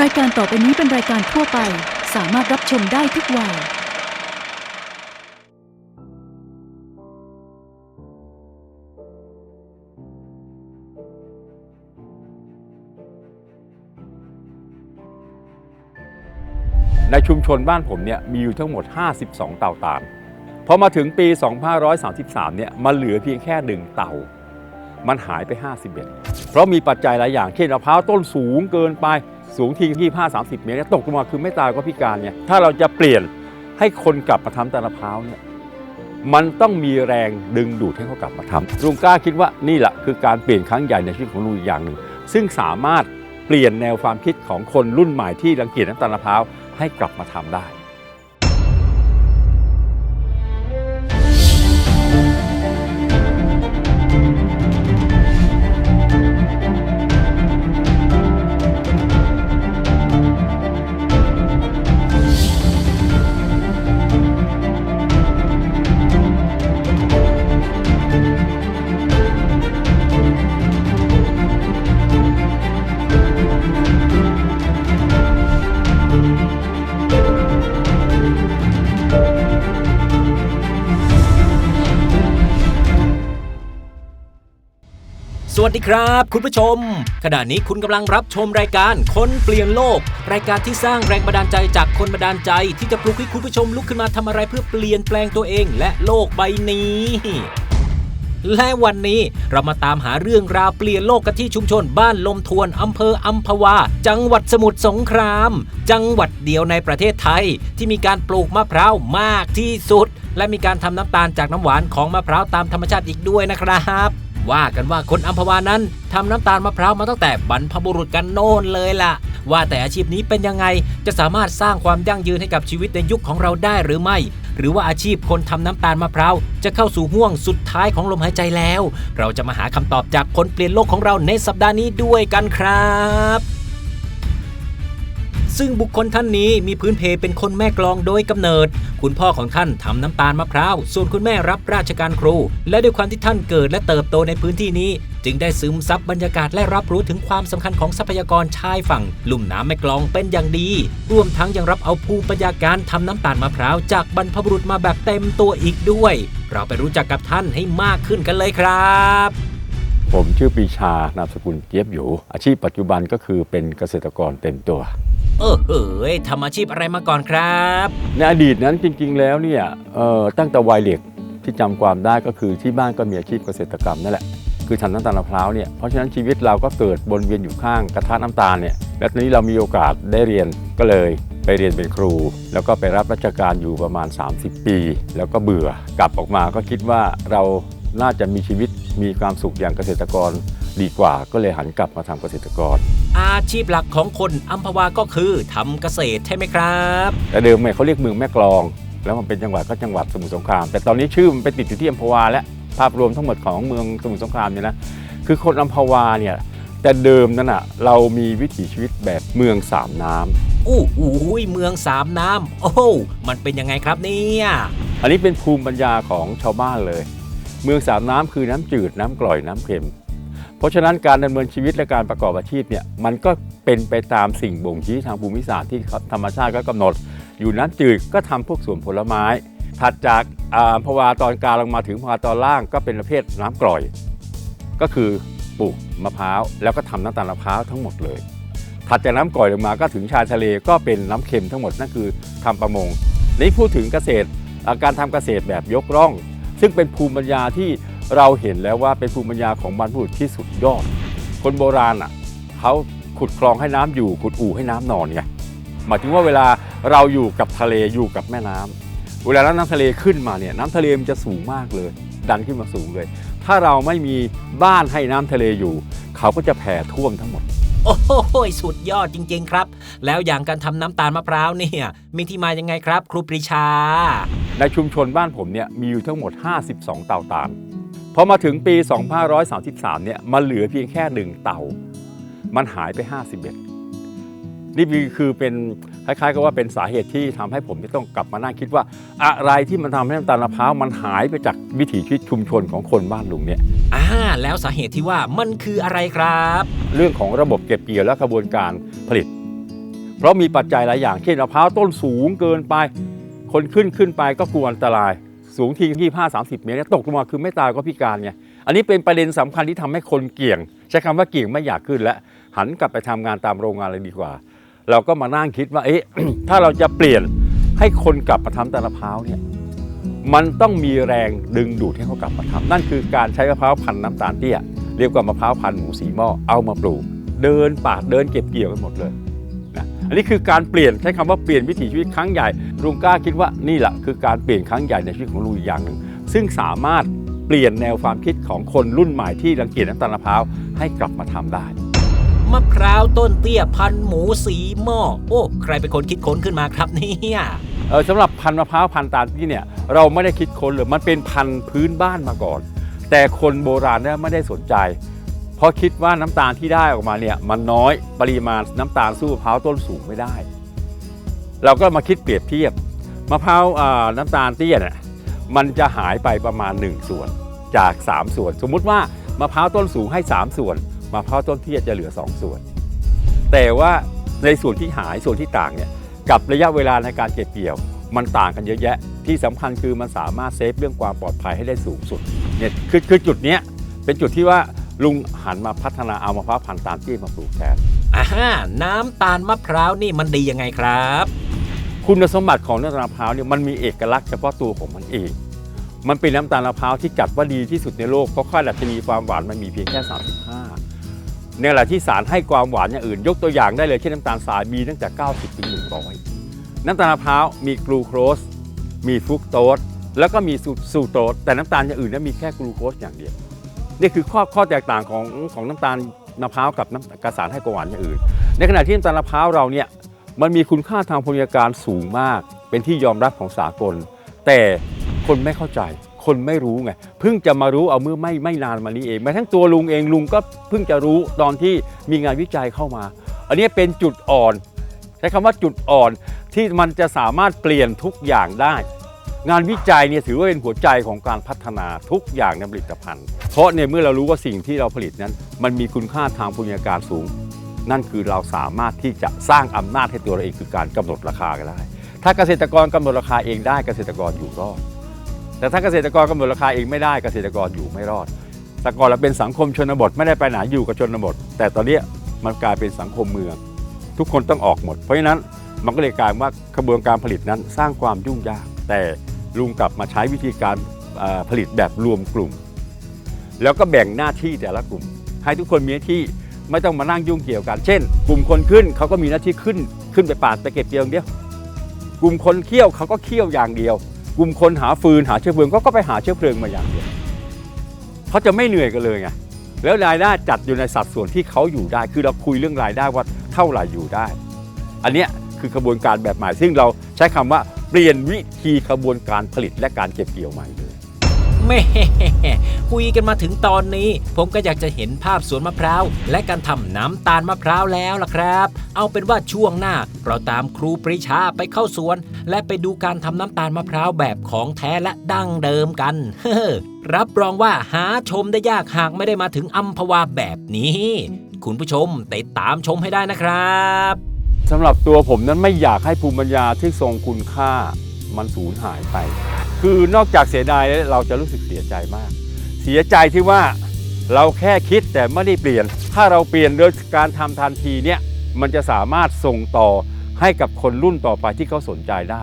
รายการต่อไปนี้เป็นรายการทั่วไป สามารถรับชมได้ทุกวัย ในชุมชนบ้านผมเนี่ยมีอยู่ทั้งหมด 52 เต่าตาลพอมาถึงปี 2533 เนี่ยมันเหลือเพียงแค่หนึ่งเต่ามันหายไป 51 เพราะมีปัจจัยหลายอย่าง เช่นมะพร้าวต้นสูงเกินไป สูงที่ที่5 30 เมตรเนี่ยตกลงมาคือไม่ตายก็พิการเนี่ยถ้าเราจะเปลี่ยนให้คนกลับมาทำแต่มะพร้าวเนี่ยมันต้องมีแรงดึงดูดให้เขากลับมาทำลุงกล้าคิดว่านี่แหละคือการเปลี่ยนครั้งใหญ่ในชีวิตของลุงอีกอย่างหนึ่ง ซึ่งสามารถเปลี่ยนแนวความคิดของคนรุ่นใหม่ที่รังเกียจน้ำตาลมะพร้าวให้กลับมาทำได้ สวัสดีครับ คุณผู้ชม ขณะนี้คุณกำลังรับชมรายการคนเปลี่ยนโลก รายการที่สร้างแรงบันดาลใจจากคนบันดาลใจ ที่จะปลุกให้คุณผู้ชมลุกขึ้นมาทำอะไรเพื่อเปลี่ยนแปลงตัวเองและโลกใบนี้ และวันนี้เรามาตามหาเรื่องราวเปลี่ยนโลกกันที่ชุมชนบ้านลมทวนอำเภออัมพวา จังหวัดสมุทรสงคราม จังหวัดเดียวในประเทศไทย ที่มีการปลูกมะพร้าวมากที่สุด และมีการทำน้ำตาลจากน้ำหวานของมะพร้าวตามธรรมชาติอีกด้วยนะครับ ว่ากันว่าคนอัมพวานั้นทำน้ำตาลมะพร้าวมาตั้งแต่บรรพบุรุษกันโน่นเลยล่ะ ว่าแต่อาชีพนี้เป็นยังไงจะสามารถสร้างความยั่งยืนให้กับชีวิตในยุคของเราได้หรือไม่ หรือว่าอาชีพคนทำน้ำตาลมะพร้าวจะเข้าสู่ห่วงสุดท้ายของลมหายใจแล้ว เราจะมาหาคำตอบจากคนเปลี่ยนโลกของเราในสัปดาห์นี้ด้วยกันครับ ซึ่งบุคคลท่านนี้มีพื้นเพเป็นคนแม่กลองโดยกำเนิด คุณพ่อของท่านทำน้ำตาลมะพร้าว ส่วนคุณแม่รับราชการครู และด้วยความที่ท่านเกิดและเติบโตในพื้นที่นี้ จึงได้ซึมซับบรรยากาศและรับรู้ถึงความสำคัญของทรัพยากรชายฝั่ง ลุ่มน้ำแม่กลองเป็นอย่างดี รวมทั้งยังรับเอาภูมิปัญญาการทำน้ำตาลมะพร้าวจากบรรพบุรุษมาแบบเต็มตัวอีกด้วย เราไปรู้จักกับท่านให้มากขึ้นกันเลยครับผมชื่อปีชานามสกุลเจี๊ยบอยู่ อาชีพปัจจุบันก็คือเป็นเกษตรกรเต็มตัว เออเฮ้ยทำอาชีพอะไรมาก่อนครับ ในอดีตนั้นจริง ๆ แล้วเนี่ยเอ่อตั้งแต่วัยเด็กที่จำความได้ก็คือที่บ้านก็มีอาชีพเกษตรกรรมนั่นแหละคือทำน้ำตาลมะพร้าวเนี่ยเพราะฉะนั้นชีวิตเราก็เกิดวนเวียนอยู่ข้างกระทะน้ำตาลเนี่ยและตอนนี้เรามีโอกาสได้เรียนก็เลย ไปเรียนเป็นครู แล้วก็ไปรับราชการอยู่ประมาณ 30 ปี แล้วก็เบื่อกลับออกมาก็คิดว่าเราน่าจะมีชีวิตมีความสุขอย่างเกษตรกร ดีกว่าก็เลยหันกลับมาทำเกษตรกร อาชีพหลักของคนอัมพวาก็คือทำเกษตรใช่ไหมครับ แต่เดิมเนี่ยเขาเรียกเมืองแม่กลอง แล้วมันเป็นจังหวัดก็จังหวัดสมุทรสงคราม แต่ตอนนี้ชื่อมันไปติดอยู่ที่อัมพวาแล้วภาพรวมทั้งหมดของเมืองสมุทรสงครามเนี่ยนะคือคนอัมพวาเนี่ยแต่เดิมนั้นอะเรามีวิถีชีวิตแบบเมืองสามน้ำอู้หูยเมืองสามน้ำโอ้โหมันเป็นยังไงครับเนี่ยอันนี้เป็นภูมิปัญญาของชาวบ้านเลย เมืองสามน้ำคือน้ำจืดน้ำกร่อยน้ำเค็ม เพราะฉะนั้นการดำเนินชีวิตและการประกอบอาชีพเนี่ยมันก็เป็นไปตามสิ่งบ่งชี้ทางภูมิศาสตร์ที่ธรรมชาติก็กำหนด อยู่น้ำจืดก็ทำพวกสวนผลไม้ ถัดจากอ่าพวาตอนกลางลงมาถึงพวาตอนล่างก็เป็นประเภทน้ำกร่อย ก็คือปลูกมะพร้าวแล้วก็ทำน้ำตาลมะพร้าวทั้งหมดเลย ถัดจากน้ำกร่อยลงมาก็ถึงชายทะเลก็เป็นน้ำเค็มทั้งหมดนั่นคือทำประมงนี่พูดถึงเกษตรการทำเกษตรแบบยกร่อง ซึ่งเป็นภูมิปัญญาที่ เราเห็นแล้วว่าเป็นภูมิปัญญาของบรรพบุรุษที่สุดยอด คนโบราณอะเขาขุดคลองให้น้ำอยู่ ขุดอู่ให้น้ำนอนไงหมายถึงว่าเวลาเราอยู่กับทะเลอยู่กับแม่น้ำเวลาน้ำทะเลขึ้นมาเนี่ยน้ำทะเลมันจะสูงมากเลย ดันขึ้นมาสูงเลย ถ้าเราไม่มีบ้านให้น้ำทะเลอยู่ เขาก็จะแผ่ท่วมทั้งหมดโอ้โหสุดยอดจริง ๆ ครับ แล้วอย่างการทำน้ำตาลมะพร้าวเนี่ยมีที่มายังไงครับ ครูปรีชา ในชุมชนบ้านผมเนี่ยมีอยู่ทั้งหมด 52 เต่าตาล พอมาถึงปี 2533 เนี่ยมันเหลือเพียงแค่หนึ่งเต่า มันหายไป 51 นี่คือเป็นคล้ายๆกับว่าเป็นสาเหตุที่ทำให้ผมต้องกลับมานั่งคิดว่า อะไรที่มันทำให้น้ำตาลมะพร้าวมันหายไปจากวิถีชีวิตชุมชนของคนบ้านลุงเนี่ยอ่าแล้วสาเหตุที่ว่ามันคืออะไรครับ เรื่องของระบบเก็บเกี่ยวและกระบวนการผลิต เพราะมีปัจจัยหลายอย่างเช่นมะพร้าวต้นสูงเกินไป คนขึ้นขึ้นไปก็กลัวอันตราย สูงทีที่ห้าสามสิบเมตรตกลงมาคือไม่ตายก็พิการไงอันนี้เป็นประเด็นสำคัญที่ทำให้คนเกี่ยง ใช้คำว่าเกี่ยงไม่อยากขึ้นแล้วหันกลับไปทำงานตามโรงงานเลยดีกว่า เราก็มานั่งคิดว่าเอ๊ะถ้าเราจะเปลี่ยนให้คนกลับมาทำแต่ละพร้าวเนี่ยมันต้องมีแรงดึงดูดให้เขากลับมาทำนั่นคือการใช้มะพร้าวพันธุ์น้ำตาลเตี้ยเรียกว่ามะพร้าวพันธุ์หมูสีหม้อเอามาปลูก เดินป่าเดินเก็บเกี่ยวกันหมดเลย อันนี้คือการเปลี่ยนใช้คำว่าเปลี่ยนวิถีชีวิตครั้งใหญ่ลุงกล้าคิดว่านี่แหละคือการเปลี่ยนครั้งใหญ่ในชีวิตของลุงอีกอย่างหนึ่งซึ่งสามารถเปลี่ยนแนวความคิดของคนรุ่นใหม่ที่รังเกียจน้ำตาลมะพร้าวให้กลับมาทำได้มะพร้าวต้นเตี้ยพันหมูสีหม้อโอ้ใครเป็นคนคิดค้นขึ้นมาครับเนี่ยเออสำหรับพันธุ์มะพร้าวพันธุ์ตาลที่เนี่ยเราไม่ได้คิดค้นเลยมันเป็นพันธุ์พื้นบ้านมาก่อน แต่คนโบราณเนี่ยไม่ได้สนใจเพ ราะคิดว่าน้ำตาลที่ได้ออกมาเนี่ยมันน้อยปริมาณน้ำตาลสู้มะพร้าวต้นสูงไม่ได้ เราก็มาคิดเปรียบเทียบมะพร้าวน้ำตาลเตี้ยเนี่ยมันจะหายไปประมาณ 1 ส่วนจาก 3 ส่วน สมมุติว่ามะพร้าวต้นสูงให้ 3 ส่วนมะพร้าวต้นเตี้ยจะเหลือ 2 ส่วน แต่ว่าในส่วนที่หายส่วนที่ต่างเนี่ยกับระยะเวลาในการเก็บเกี่ยว มันต่างกันเยอะแยะ ที่สำคัญคือมันสามารถเซฟเรื่องความปลอดภัยให้ได้สูงสุดเนี่ยคือคือจุดเนี้ยเป็นจุดที่ว่า ลุงหันมาพัฒนาเอามะพร้าวพันธุ์ตาลเตี้ยมาปลูกแทนอ่าฮะน้ำตาลมะพร้าวนี่มันดียังไงครับ คุณสมบัติของน้ำตาลมะพร้าวเนี่ยมันมีเอกลักษณ์เฉพาะตัวของมันเอง มันเป็นน้ำตาลมะพร้าวที่จัดว่าดีที่สุดในโลกเพราะค่าดัชนีความหวานมันมีเพียงแค่ 35เนี่ยแหละที่สารให้ความหวานอย่างอื่น ยกตัวอย่างได้เลยเช่นน้ำตาลทรายมีตั้งแต่ 90ถึง100 น้ำตาลมะพร้าวมีกลูโคสมีฟรุกโตสแล้วก็มีซูโตสแต่น้ำตาลอย่างอื่นนั้นมีแค่กลูโคสอย่างเดียว นี่คือข้อข้อแตกต่างของของน้ำตาลมะพร้าวกับน้ำกระสารให้ความหวานอย่างอื่น ในขณะที่น้ำตาลมะพร้าวเราเนี่ยมันมีคุณค่าทางโภชนาการสูงมาก เป็นที่ยอมรับของสากล แต่คนไม่เข้าใจ คนไม่รู้ไงเพิ่งจะมารู้เอาเมื่อไม่ไม่นานมานี้เองแม้ทั้งตัวลุงเองลุงก็เพิ่งจะรู้ตอนที่มีงานวิจัยเข้ามา อันนี้เป็นจุดอ่อน ใช้คำว่าจุดอ่อนที่มันจะสามารถเปลี่ยนทุกอย่างได้ งานวิจัยเนี่ยถือว่าเป็นหัวใจของการพัฒนาทุกอย่างในผลิตภัณฑ์ เพราะในเมื่อเรารู้ว่าสิ่งที่เราผลิตนั้น มันมีคุณค่าทางโภชนาการสูง นั่นคือเราสามารถที่จะสร้างอำนาจให้ตัวเราเองคือการกำหนดราคาก็ได้ ถ้าเกษตรกรกำหนดราคาเองได้เกษตรกรอยู่รอด แต่ถ้าเกษตรกรกำหนดราคาเองไม่ได้เกษตรกรอยู่ไม่รอด แต่ก่อนเราเป็นสังคมชนบทไม่ได้ไปไหนอยู่กับชนบท แต่ตอนนี้มันกลายเป็นสังคมเมือง ทุกคนต้องออกหมด เพราะฉะนั้นมันก็เลยกลายว่ากระบวนการผลิตนั้นสร้างความยุ่งยากแต่ ลุงกลับมาใช้วิธีการผลิตแบบรวมกลุ่ม แล้วก็แบ่งหน้าที่แต่ละกลุ่ม ให้ทุกคนมีหน้าที่ไม่ต้องมานั่งยุ่งเกี่ยวกัน เช่น กลุ่มคนขึ้นเขาก็มีหน้าที่ขึ้น ขึ้นไปป่าไปเก็บเกี่ยวองเดียว กลุ่มคนเคี่ยวเขาก็เคี่ยวอย่างเดียว กลุ่มคนหาฟืนหาเชื้อเพลิงก็ก็ไปหาเชื้อเพลิงมาอย่างเดียวเขาจะไม่เหนื่อยกันเลยไงแล้วรายได้จัดอยู่ในสัดส่วนที่เขาอยู่ได้ คือเราคุยเรื่องรายได้ว่าเท่าไหร่อยู่ได้ อันเนี้ยคือกระบวนการแบบใหม่ซึ่งเราใช้คำว่า เปลี่ยนวิธีกระบวนการผลิตและการเก็บเกี่ยวใหม่เลยแม่คุยกันมาถึงตอนนี้ ผมก็อยากจะเห็นภาพสวนมะพร้าว และการทำน้ำตาลมะพร้าวแล้วล่ะครับ เอาเป็นว่าช่วงหน้า เราตามครูปรีชาไปเข้าสวน และไปดูการทำน้ำตาลมะพร้าวแบบของแท้และดั้งเดิมกันเฮ้รับรองว่าหาชมได้ยากหากไม่ได้มาถึงอัมพวาแบบนี้ คุณผู้ชมติดตามชมให้ได้นะครับ สำหรับตัวผมนั้นไม่อยากให้ภูมิปัญญาที่ทรงคุณค่ามันสูญหายไป คือนอกจากเสียดายแล้วเราจะรู้สึกเสียใจมาก เสียใจที่ว่าเราแค่คิดแต่ไม่ได้เปลี่ยน ถ้าเราเปลี่ยนโดยการทำทันทีเนี่ยมันจะสามารถส่งต่อให้กับคนรุ่นต่อไปที่เขาสนใจได้